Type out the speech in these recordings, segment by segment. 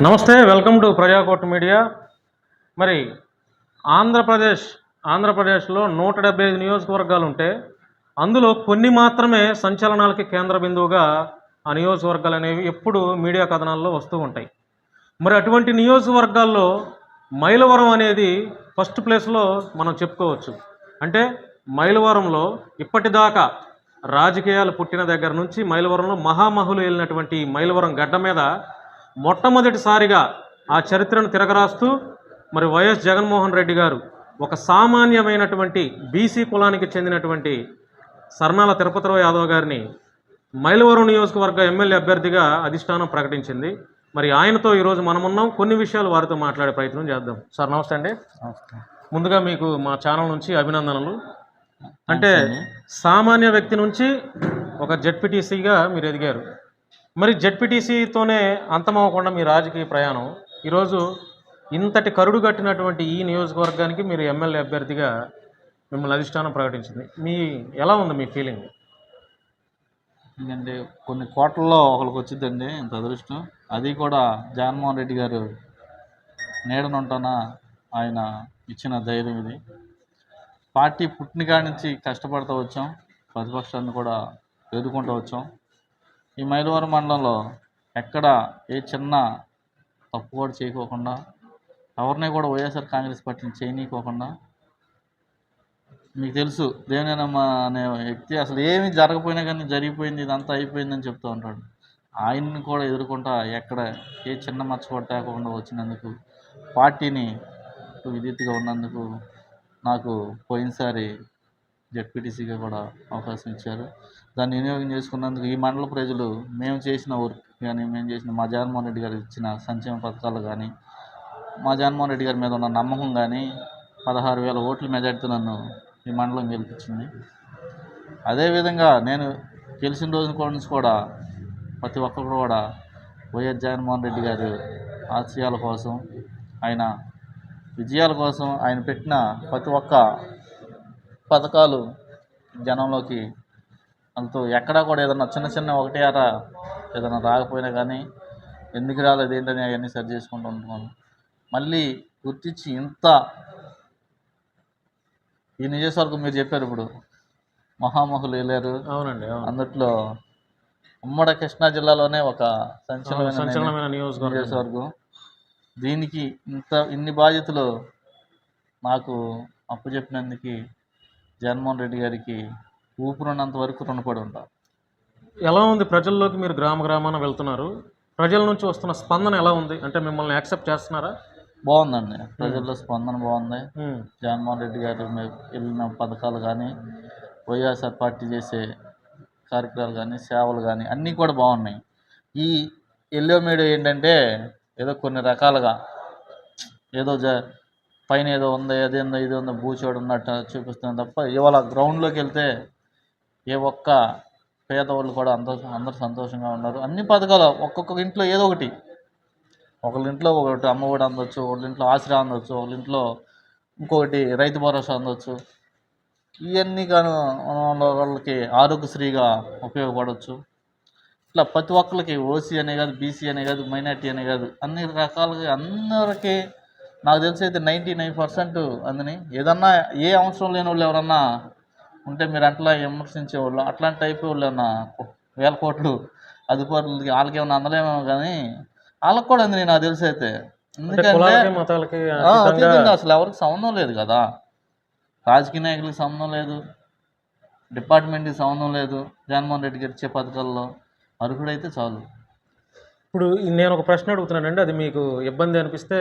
నమస్తే welcome to Prajakot media. మరి ఆంధ్రప్రదేశ్ ఆంధ్రప్రదేశ్లో నూట డెబ్బై ఐదు నియోజకవర్గాలు ఉంటే అందులో కొన్ని మాత్రమే సంచలనాలకి కేంద్ర బిందువుగా ఆ నియోజకవర్గాలు అనేవి ఎప్పుడు మీడియా కథనాల్లో వస్తూ ఉంటాయి. మరి అటువంటి నియోజకవర్గాల్లో మైలవరం అనేది ఫస్ట్ ప్లేస్లో మనం చెప్పుకోవచ్చు. అంటే మైలవరంలో ఇప్పటిదాకా రాజకీయాలు పుట్టిన దగ్గర నుంచి మైలవరంలో మహామహులు వెళ్ళినటువంటి మైలవరం గడ్డ మీద మొట్టమొదటిసారిగా ఆ చరిత్రను తిరగరాస్తూ మరి వైఎస్ జగన్మోహన్ రెడ్డి గారు ఒక సామాన్యమైనటువంటి బీసీ కులానికి చెందినటువంటి సర్నాల తిరుపతిరావు యాదవ్ గారిని మైలవరం నియోజకవర్గ ఎమ్మెల్యే అభ్యర్థిగా అధిష్టానం ప్రకటించింది. మరి ఆయనతో ఈరోజు మనం ఉన్నాం కొన్ని విషయాలు వారితో మాట్లాడే ప్రయత్నం చేద్దాం. సార్ నమస్తే అండి. ముందుగా మీకు మా ఛానల్ నుంచి అభినందనలు. అంటే సామాన్య వ్యక్తి నుంచి ఒక జెడ్పీటీసీగా మీరు ఎదిగారు. మరి జెడ్పీటీసీతోనే అంతమవ్వకుండా మీ రాజకీయ ప్రయాణం. ఈరోజు ఇంతటి కరుడు కట్టినటువంటి ఈ నియోజకవర్గానికి మీరు ఎమ్మెల్యే అభ్యర్థిగా మిమ్మల్ని అధిష్టానం ప్రకటించింది. మీ ఎలా ఉంది మీ ఫీలింగ్? ఎందుకంటే కొన్ని కోట్లలో ఒకరికి వచ్చిందండి ఇంత అదృష్టం. అది కూడా జగన్మోహన్ రెడ్డి గారు నీడనుంటాన ఆయన ఇచ్చిన ధైర్యం ఇది. పార్టీ పుట్టినకాడి నుంచి కష్టపడుతూ వచ్చాం. ప్రతిపక్షాన్ని కూడా ఎదుర్కొంటూ వచ్చాం. ఈ మైలవరం మండలంలో ఎక్కడ ఏ చిన్న తప్పు కూడా చేయకోకుండా ఎవరిని కూడా వైఎస్ఆర్ కాంగ్రెస్ పార్టీని చేయనీయకోకుండా మీకు తెలుసు దేవినేనమ్మ అనే వ్యక్తి అసలు ఏమి జరగపోయినా కానీ జరిగిపోయింది ఇదంతా అయిపోయిందని చెప్తూ ఉంటాడు. ఆయన్ని కూడా ఎదుర్కొంటా ఎక్కడ ఏ చిన్న మచ్చ కూడా తేకుండా వచ్చినందుకు పార్టీని విధీతిగా ఉన్నందుకు నాకు పోయినసారి జెడ్పీటీసీగా కూడా అవకాశం ఇచ్చారు. దాన్ని వినియోగం చేసుకున్నందుకు ఈ మండల ప్రజలు మేము చేసిన వర్క్ కానీ మేము చేసిన మా జగన్మోహన్ రెడ్డి గారు ఇచ్చిన సంక్షేమ పథకాలు కానీ మా జగన్మోహన్ రెడ్డి గారి మీద ఉన్న నమ్మకం కానీ పదహారు వేల ఓట్ల మెజార్టీతో నన్ను ఈ మండలం గెలిపించింది. అదేవిధంగా నేను గెలిచిన రోజు కూడా నుంచి కూడా ప్రతి ఒక్కరు కూడా వైఎస్ జగన్మోహన్ రెడ్డి గారు ఆశయాల కోసం ఆయన విజయాల కోసం ఆయన పెట్టిన ప్రతి ఒక్క పథకాలు జనంలోకి అంతూ ఎక్కడా కూడా ఏదన్నా చిన్న చిన్న ఒకటి అర ఏదైనా రాకపోయినా కానీ ఎందుకు రాలేదు ఏంటని అవన్నీ సరి చేసుకుంటూ ఉంటున్నాను మళ్ళీ గుర్తించి ఇంత ఈ నియోజకవర్గం మీరు చెప్పారు ఇప్పుడు మహామహులు వెళ్ళారు. అవునండి అవును. అందుట్లో ఉమ్మడి కృష్ణా జిల్లాలోనే ఒక సంచలనమైన నియోజకవర్గం. నియోజకవర్గం. దీనికి ఇంత ఇన్ని బాధ్యతలు నాకు అప్పచెప్పినందుకు జగన్మోహన్ రెడ్డి గారికి ఊపిరినంత వరకు రుణపడి ఉంటా ఎలా ఉంది ప్రజల్లోకి మీరు గ్రామ గ్రామాన వెళ్తున్నారు? ప్రజల నుంచి వస్తున్న స్పందన ఎలా ఉంది? అంటే మిమ్మల్ని యాక్సెప్ట్ చేస్తున్నారా? బాగుందండి. ప్రజల్లో స్పందన బాగుంది. జగన్మోహన్ రెడ్డి గారు వెళ్ళిన పథకాలు కానీ వైఎస్ఆర్ పార్టీ చేసే కార్యక్రమాలు కానీ సేవలు కానీ అన్నీ కూడా బాగున్నాయి. ఈ ఎల్లో మీడియా ఏంటంటే ఏదో కొన్ని రకాలుగా ఏదో జ పైన ఏదో ఉంది అది ఉందో ఇది ఉందో బూచోడు ఉన్నట్టు చూపిస్తుంది తప్ప ఇవాళ గ్రౌండ్లోకి వెళ్తే ఏ ఒక్క పేదవాళ్ళు కూడా అందరూ అందరూ సంతోషంగా ఉన్నారు. అన్ని పథకాలు ఒక్కొక్క ఇంట్లో ఏదో ఒకటి. ఒకళ్ళ ఇంట్లో ఒకటి అమ్మఒడి అందొచ్చు ఒకళ్ళ ఇంట్లో ఆశ్రయం అందొచ్చు ఒకళ్ళ ఇంట్లో ఇంకొకటి రైతు భరోసా అందొచ్చు. ఇవన్నీ కానీ వాళ్ళకి ఆరోగ్యశ్రీగా ఉపయోగపడవచ్చు ఇట్లా ప్రతి ఒక్కరికి ఓసీ అనే కాదు బీసీ అనే కాదు మైనార్టీ అనే కాదు అన్ని రకాలుగా అందరికీ నాకు తెలిసి అయితే నైంటీ నైన్ పర్సెంట్ అందని. ఏదన్నా ఏ అవసరం లేని వాళ్ళు ఎవరన్నా ఉంటే మీరు అట్లా విమర్శించే వాళ్ళు అట్లాంటి టైప్ వాళ్ళు ఏమన్నా వేల కోట్లు అధికారులకి వాళ్ళకి ఏమన్నా అందలేమో కానీ వాళ్ళకి కూడా అంది నాకు తెలిసి అయితే. ఎందుకంటే అతీతంగా అసలు ఎవరికి సంబంధం లేదు కదా. రాజకీయ నాయకులకు సంబంధం లేదు. డిపార్ట్మెంట్కి సంబంధం లేదు. జగన్మోహన్ రెడ్డి గారు ఇచ్చే పథకాల్లో అర్హుడైతే చాలు. ఇప్పుడు నేను ఒక ప్రశ్న అడుగుతున్నానండి. అది మీకు ఇబ్బంది అనిపిస్తే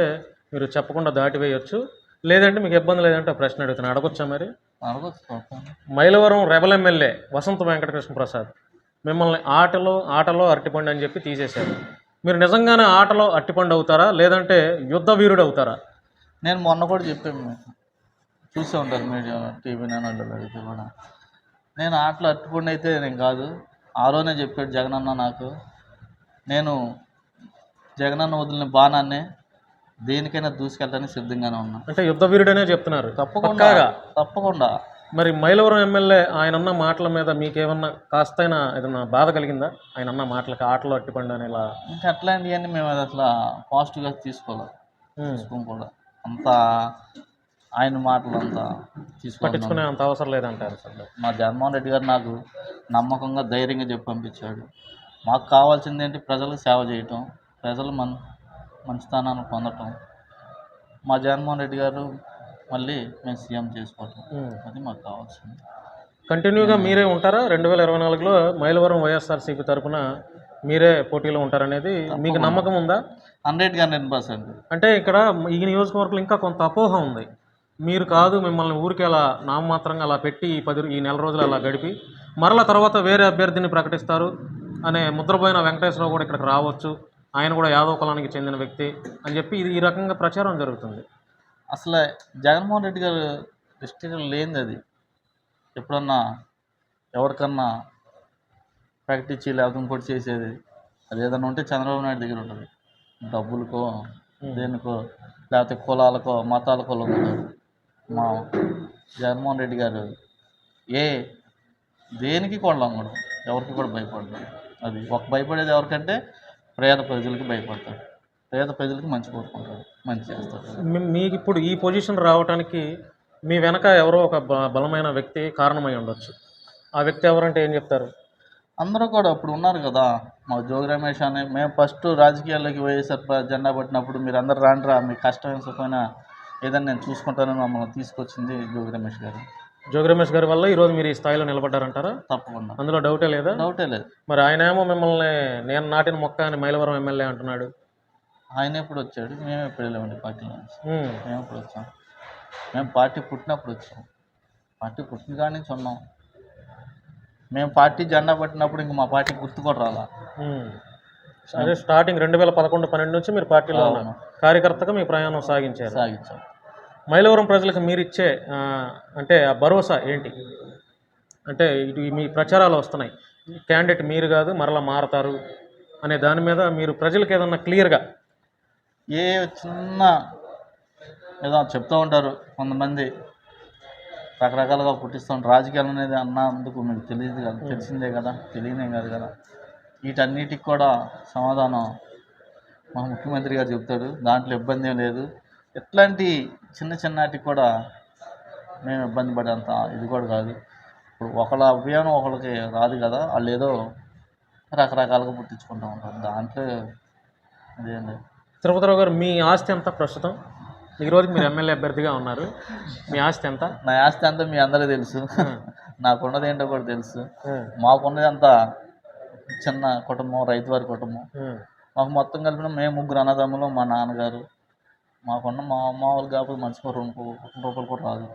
మీరు చెప్పకుండా దాటివేయొచ్చు. లేదంటే మీకు ఇబ్బంది లేదంటే ఆ ప్రశ్న అడుగుతున్నాను. అడగొచ్చా మరి. మైలవరం రెబల్ ఎమ్మెల్యే వసంత వెంకటకృష్ణ ప్రసాద్ మిమ్మల్ని ఆటలో ఆటలో అరటిపండు అని చెప్పి తీసేశారు. మీరు నిజంగానే ఆటలో అరటిపండు అవుతారా? లేదంటే యుద్ధ వీరుడు అవుతారా? నేను మొన్న కూడా చెప్పాను మీకు. చూసే ఉంటారు మీడియా టీవీ నైన్లో అడిగితే కూడా. నేను ఆటలు అట్టుకుండా అయితే నేను కాదు. ఆ రోజే చెప్పాడు జగనన్న నాకు. నేను జగనన్న వదిలిన బాణాన్నే దేనికైనా దూసుకెళ్ళడానికి సిద్ధంగానే ఉన్నా. అంటే యుద్ధ వీరుడనే చెప్తున్నారు. తప్పకుండా తప్పకుండా. మరి మైలవరం ఎమ్మెల్యే ఆయన అన్న మాటల మీద మీకేమన్నా కాస్తైనా ఏదన్నా బాధ కలిగిందా? ఆయన అన్న మాటలకి ఆటలు అట్టిపండు అని ఇలా ఇంకా అట్లాంటివన్నీ మేము అది అట్లా పాజిటివ్గా తీసుకోలేదు. ఉమ్, తీసుకోం కూడా. అంత ఆయన మాటలు అంతా పట్టించుకునే అంత అవసరం లేదంటారు అసలు మా జగన్మోహన్ రెడ్డి గారు నాకు నమ్మకంగా ధైర్యంగా చెప్పి పంపించాడు. మాకు కావాల్సింది ఏంటి? ప్రజలకు సేవ చేయటం. ప్రజలు మన మంచితనాన్ని పొందటం మా జగన్మోహన్ రెడ్డి గారు మళ్ళీ మేము సీఎం చేసుకోవటం. అది మాకు కావాల్సింది. కంటిన్యూగా మీరే ఉంటారా? రెండు వేల ఇరవై నాలుగులో మైలవరం వైఎస్ఆర్సీపీ తరపున మీరే పోటీలో ఉంటారనేది మీకు నమ్మకం ఉందా? హండ్రెడ్కి హండ్రెడ్ పర్సెంట్. అంటే ఇక్కడ ఈ నియోజకవర్గంలో ఇంకా కొంత అపోహ ఉంది. మీరు కాదు మిమ్మల్ని ఊరికి అలా నామమాత్రంగా అలా పెట్టి ఈ పది ఈ నెల రోజులు అలా గడిపి మరల తర్వాత వేరే అభ్యర్థిని ప్రకటిస్తారు అనే ముద్రపోయిన వెంకటేశ్వరరావు కూడా ఇక్కడికి రావచ్చు. ఆయన కూడా యాదవ కులానికి చెందిన వ్యక్తి అని చెప్పి ఇది ఈ రకంగా ప్రచారం జరుగుతుంది. అసలు జగన్మోహన్ రెడ్డి గారు డిస్ట్రిక్ట్ లేనిది అది. ఎప్పుడన్నా ఎవరికన్నా ప్రకటించి లేకపోతే ఇంకోటి చేసేది. అది ఏదన్నా ఉంటే చంద్రబాబు నాయుడు దగ్గర ఉంటుంది. డబ్బులకో దేనికో లేకపోతే కులాలకో మతాలకో మా జగన్మోహన్ రెడ్డి గారు ఏ దేనికి కూడా లొంగడు ఎవరికి కూడా భయపడదు అది ఒక భయపడేది ఎవరికంటే పేద ప్రజలకి భయపడతాడు పేద ప్రజలకి మంచి కోరుకుంటాడు మంచి చేస్తాడు మీకు ఇప్పుడు ఈ పొజిషన్ రావడానికి మీ వెనక ఎవరో ఒక బలమైన వ్యక్తి కారణమై ఉండొచ్చు. ఆ వ్యక్తి ఎవరంటే ఏం చెప్తారు? అందరూ కూడా ఇప్పుడు ఉన్నారు కదా. మా జోగి రమేష్ అని మేము ఫస్ట్ రాజకీయాల్లోకి వైఎస్ఆర్ జెండా పట్టినప్పుడు మీరు అందరు రాండ్రా మీ కష్టం సుఖమైనా ఏదైనా నేను చూసుకుంటానని మమ్మల్ని తీసుకొచ్చింది జోగి రమేష్ గారు. జోగి రమేష్ గారి వల్ల ఈరోజు మీరు ఈ స్థాయిలో నిలబడ్డారంటారా? తప్పకుండా. అందులో డౌటే లేదా? డౌటే లేదు. మరి ఆయన ఏమో మిమ్మల్ని నేను నాటిన మొక్క అని మైలవరం ఎమ్మెల్యే అంటున్నాడు. ఆయన ఎప్పుడు వచ్చాడు? మేము ఎప్పుడు వెళ్ళామండి పార్టీలో మేము ఎప్పుడు వచ్చాం? మేము పార్టీ పుట్టినప్పుడు వచ్చాం. పార్టీ పుట్టిన కాడి నుంచి ఉన్నాం. మేము పార్టీ జెండా పట్టినప్పుడు ఇంక మా పార్టీ గుర్తు కూడా రాలా. అదే స్టార్టింగ్ రెండు వేల పదకొండు పన్నెండు నుంచి మీరు పార్టీలో కార్యకర్తగా మీ ప్రయాణం సాగించారు. సాగించాం. మైలవరం ప్రజలకు మీరు ఇచ్చే ఆ, అంటే ఆ భరోసా ఏంటి? అంటే ఇటు మీ ప్రచారాలు వస్తున్నాయి. క్యాండిడేట్ మీరు కాదు మరలా మారతారు అనే దాని మీద మీరు ప్రజలకు ఏదన్నా క్లియర్గా? ఏ చిన్న ఏదో చెప్తూ ఉంటారు కొంతమంది. రకరకాలుగా పుట్టిస్తూ రాజకీయాలు అనేది అన్నందుకు మీకు తెలియదు కదా. తెలిసిందే కదా. తెలియనే కాదు కదా. వీటన్నిటికి కూడా సమాధానం మా ముఖ్యమంత్రి గారు చెప్తాడు. దాంట్లో ఇబ్బంది ఏం లేదు. ఎట్లాంటి చిన్న చిన్నటికి కూడా మేము ఇబ్బంది పడేంత ఇది కూడా కాదు. ఇప్పుడు ఒకళ్ళ అభియానం ఒకళ్ళకి రాదు కదా వాళ్ళు ఏదో రకరకాలుగా పుట్టించుకుంటూ ఉంటారు. దాంట్లో అదేం లేదు. తిరుపతిరావు గారు మీ ఆస్తి ఎంత ప్రస్తుతం? ఈ రోజుకి మీరు ఎమ్మెల్యే అభ్యర్థిగా ఉన్నారు. మీ ఆస్తి ఎంత? నా ఆస్తి అంతా మీ అందరికీ తెలుసు. నాకున్నది ఏంటో కూడా తెలుసు. మాకున్నది అంతా చిన్న కుటుంబం రైతు వారి కుటుంబం మాకు మొత్తం కలిపిన మేము ముగ్గురు అన్నదమ్ములు మా నాన్నగారు మాకున్న మా మామూలు కాకపోతే మనిషికి రెండు రూపాయలు కూడా రాదు.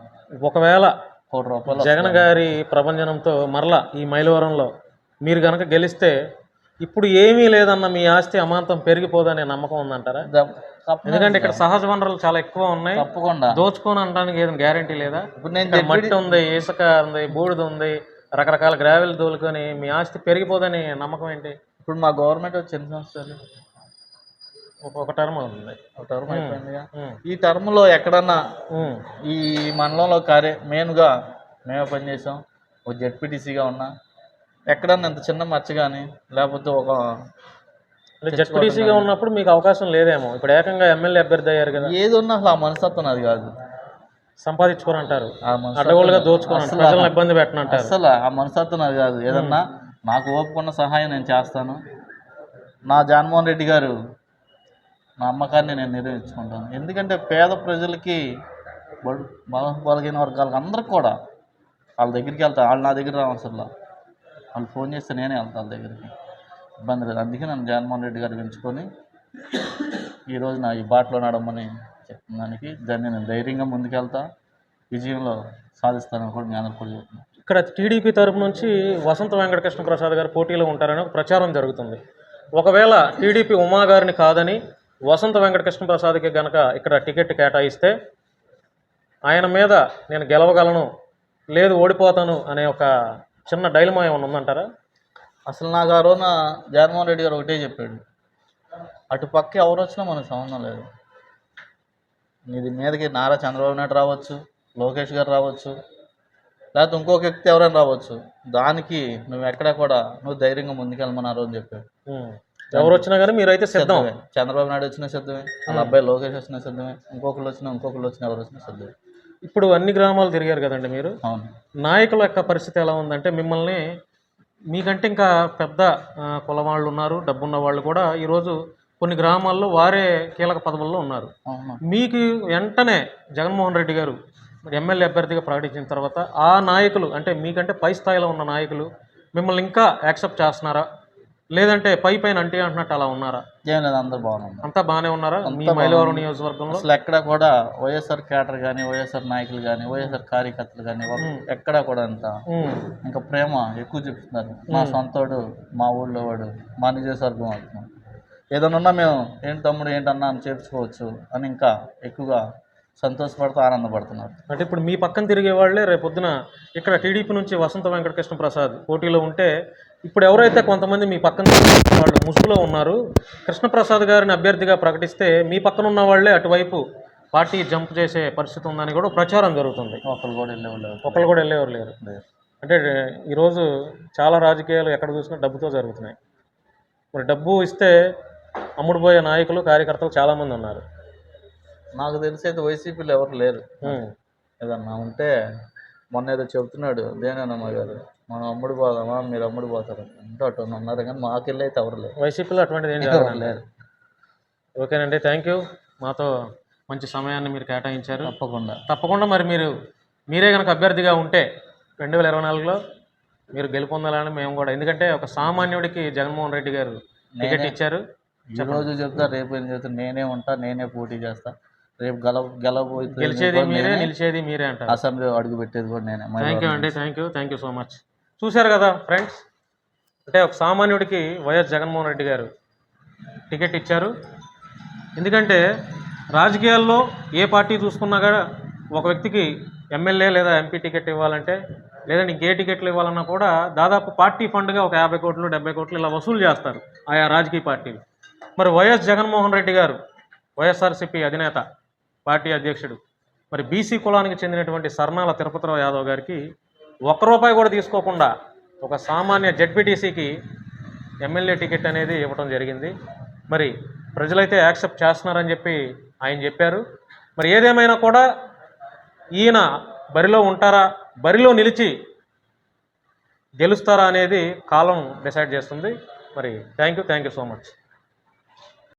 ఒకవేళ కోటి రూపాయలు జగన్ గారి ప్రభంజనంతో మరలా ఈ మైలవరంలో మీరు కనుక గెలిస్తే ఇప్పుడు ఏమీ లేదన్న మీ ఆస్తి అమాంతం పెరిగిపోదనే నమ్మకం ఉందంటారా? ఎందుకంటే ఇక్కడ సహజ వనరులు చాలా ఎక్కువ ఉన్నాయి. తప్పకుండా. దోచుకొని అనడానికి ఏదైనా గ్యారంటీ లేదా? ఇప్పుడు నేను మట్టి ఉంది ఇసుక ఉంది బూడిద ఉంది రకరకాల గ్రావెల్ దోలుకొని మీ ఆస్తి పెరిగిపోదని నమ్మకం ఏంటి? ఇప్పుడు మా గవర్నమెంట్ వచ్చి ఎన్ని సంవత్సరాలు ఒక- టర్మ్ అవుతుంది ఒక టర్మ్ అయిపోయిందిగా. ఈ టర్మ్లో ఎక్కడన్నా ఈ మండలంలో కార్య మెయిన్గా మేమే పనిచేసాం ఒక జెడ్పీటీసీగా ఉన్నా. ఎక్కడన్నా ఇంత చిన్న మచ్చ కానీ లేకపోతే ఒక జడ్పీటీసీగా ఉన్నప్పుడు మీకు అవకాశం లేదేమో. ఇప్పుడు ఏకంగా ఎమ్మెల్యే అభ్యర్థి అయ్యారు కదా. ఏది ఉన్నా అసలు ఆ మనస్తత్వం అది కాదు. సంపాదించుకోరంటారు అడ్డగోలుగా ప్రజలను ఇబ్బంది పెట్టనంటారు. అసలు ఆ మనస్తత్వం అది కాదు. ఏదన్నా నాకు ఓపుకున్న సహాయం నేను చేస్తాను. నా జగన్మోహన్ రెడ్డి గారు నా నమ్మకాన్ని నేను నిర్వహించుకుంటాను. ఎందుకంటే పేద ప్రజలకి బడు బలహీన వర్గాలకు అందరికి కూడా వాళ్ళ దగ్గరికి వెళ్తాను వాళ్ళు నా దగ్గర రావసరంలా వాళ్ళు ఫోన్ చేస్తే నేనే వెళ్తాను వాళ్ళ దగ్గరికి. ఇబ్బంది లేదు. అందుకే నన్ను జగన్మోహన్ రెడ్డి గారు పెంచుకొని ఈరోజు నా ఈ బాటలో నడమని చెప్పిన దానికి దాన్ని నేను ధైర్యంగా ముందుకెళ్తా. విజయంలో సాధిస్తానని కూడా మీ అందరికీ కూడా చెప్తున్నాను ఇక్కడ టీడీపీ తరపు నుంచి వసంత వెంకటకృష్ణ ప్రసాద్ గారు పోటీలో ఉంటారని ప్రచారం జరుగుతుంది. ఒకవేళ టీడీపీ ఉమా గారిని కాదని వసంత వెంకటకృష్ణ ప్రసాద్కి గనక ఇక్కడ టికెట్ కేటాయిస్తే ఆయన మీద నేను గెలవగలను లేదు ఓడిపోతాను అనే ఒక చిన్న డైలమా ఏమైనా ఉందంటారా? అసలు నాకు ఆ రోజున జగన్మోహన్ రెడ్డి గారు ఒకటే చెప్పాడు. అటు పక్క ఎవరు వచ్చినా మనకు సంబంధం లేదు. నీది మీదకి నారా చంద్రబాబు నాయుడు రావచ్చు లోకేష్ గారు రావచ్చు లేకపోతే ఇంకొక వ్యక్తి ఎవరైనా రావచ్చు. దానికి నువ్వు ఎక్కడ కూడా నువ్వు ధైర్యంగా ముందుకెళ్ళమన్నారు అని చెప్పాడు. ఎవరు వచ్చినా కానీ మీరైతే సిద్ధం. సిద్ధమే. చంద్రబాబు నాయుడు వచ్చినా సిద్ధమే. వాళ్ళ అబ్బాయి లోకేష్ వచ్చినా సిద్ధమే. ఇంకొకరు వచ్చినా ఇంకొకరు వచ్చినా ఎవరు వచ్చినా సిద్ధమే. ఇప్పుడు అన్ని గ్రామాలు తిరిగారు కదండి మీరు. అవును. నాయకుల యొక్క పరిస్థితి ఎలా ఉందంటే మిమ్మల్ని మీకంటే ఇంకా పెద్ద కుల వాళ్ళు ఉన్నారు డబ్బున్న వాళ్ళు కూడా ఈరోజు కొన్ని గ్రామాల్లో వారే కీలక పదవుల్లో ఉన్నారు. మీకు వెంటనే జగన్మోహన్ రెడ్డి గారు మరి ఎమ్మెల్యే అభ్యర్థిగా ప్రకటించిన తర్వాత ఆ నాయకులు అంటే మీకంటే పై స్థాయిలో ఉన్న నాయకులు మిమ్మల్ని ఇంకా యాక్సెప్ట్ చేస్తున్నారా? లేదంటే పై పైన అంటే అంటున్నట్టు అలా ఉన్నారా? ఏం లేదు అందరు బాగున్నారు అంతా బాగానే ఉన్నారా? మీ మైలవరం నియోజకవర్గంలో? అసలు ఎక్కడ కూడా వైఎస్ఆర్ క్యాడర్ కానీ వైఎస్ఆర్ నాయకులు కానీ వైఎస్ఆర్ కార్యకర్తలు కానీ ఎక్కడ కూడా అంత ఇంకా ప్రేమ ఎక్కువ చూపిస్తున్నారు. మా సొంతోడు మా ఊళ్ళో వాడు మా నియోజకవర్గం అవుతున్నాం ఏదైనా ఉన్నా మేము ఏంటి తమ్ముడు ఏంటన్నా అని చేర్చుకోవచ్చు అని ఇంకా ఎక్కువగా సంతోషపడుతూ ఆనందపడుతున్నారు. అంటే ఇప్పుడు మీ పక్కన తిరిగే వాళ్ళే రేపొద్దున ఇక్కడ టీడీపీ నుంచి వసంత వెంకటకృష్ణ ప్రసాద్ పోటీలో ఉంటే ఇప్పుడు ఎవరైతే కొంతమంది మీ పక్కన వాళ్ళు ముసుగులో ఉన్నారు కృష్ణప్రసాద్ గారిని అభ్యర్థిగా ప్రకటిస్తే మీ పక్కన ఉన్న వాళ్ళే అటువైపు పార్టీ జంప్ చేసే పరిస్థితి ఉందని కూడా ప్రచారం జరుగుతుంది. ఒకరు కూడా వెళ్ళేవాళ్ళు ఒకళ్ళు కూడా వెళ్ళేవారు లేరు. అంటే ఈరోజు చాలా రాజకీయాలు ఎక్కడ చూసినా డబ్బుతో జరుగుతున్నాయి. మరి డబ్బు ఇస్తే అమ్ముడుపోయే నాయకులు కార్యకర్తలు చాలామంది ఉన్నారు. నాకు తెలిసి అయితే వైసీపీలో ఎవరు లేరు. ఏదన్నా ఉంటే మొన్న ఏదో చెబుతున్నాడు దేనేనమ్మ గారు? మనం అమ్ముడు పోదామా? మీరు అమ్ముడు పోతారు? అంటే అటు ఉన్నారు. కానీ మాకెళ్ళి అయితే ఎవరు లేరు. వైసీపీలో అటువంటిది ఏం ఎవరు లేరు. ఓకేనండి థ్యాంక్ యూ. మాతో మంచి సమయాన్ని మీరు కేటాయించారు. తప్పకుండా. తప్పకుండా మరి మీరు మీరే కనుక అభ్యర్థిగా ఉంటే రెండు వేల ఇరవై నాలుగులో మీరు గెలుపొందాలని మేము కూడా. ఎందుకంటే ఒక సామాన్యుడికి జగన్మోహన్ రెడ్డి గారు టికెట్ ఇచ్చారు. ఈ రోజు చెప్తా రేపు ఏం చెప్తా నేనే ఉంటా నేనే పోటీ చేస్తా. రేపు గెల గెలబోతే గెలిచేది మీరే నిలిచేది మీరే అంటారు. అసెంబ్లీ అడుగు పెట్టేది కూడా నేనే. థ్యాంక్ యూ అండి thank you thank you so much చూశారు కదా ఫ్రెండ్స్ అంటే ఒక సామాన్యుడికి వైఎస్ జగన్మోహన్ రెడ్డి గారు టికెట్ ఇచ్చారు. ఎందుకంటే రాజకీయాల్లో ఏ పార్టీ చూసుకున్నా కూడా ఒక వ్యక్తికి ఎమ్మెల్యే లేదా ఎంపీ టికెట్ ఇవ్వాలంటే లేదంటే ఇంకే టికెట్లు ఇవ్వాలన్నా కూడా దాదాపు పార్టీ ఫండ్గా ఒక యాభై కోట్లు డెబ్బై కోట్లు ఇలా వసూలు చేస్తారు ఆయా రాజకీయ పార్టీలు. మరి వైఎస్ జగన్మోహన్ రెడ్డి గారు వైఎస్ఆర్సీపీ అధినేత పార్టీ అధ్యక్షుడు. మరి బీసీ కులానికి చెందినటువంటి సర్నాల తిరుపతిరావు యాదవ్ గారికి ఒక్క రూపాయి కూడా తీసుకోకుండా ఒక సామాన్య జడ్పీటీసీకి ఎమ్మెల్యే టికెట్ అనేది ఇవ్వడం జరిగింది. మరి ప్రజలైతే యాక్సెప్ట్ చేస్తున్నారని చెప్పి ఆయన చెప్పారు. మరి ఏదేమైనా కూడా ఈయన బరిలో ఉంటారా బరిలో నిలిచి గెలుస్తారా అనేది కాలం డిసైడ్ చేస్తుంది. మరి thank you thank you so much.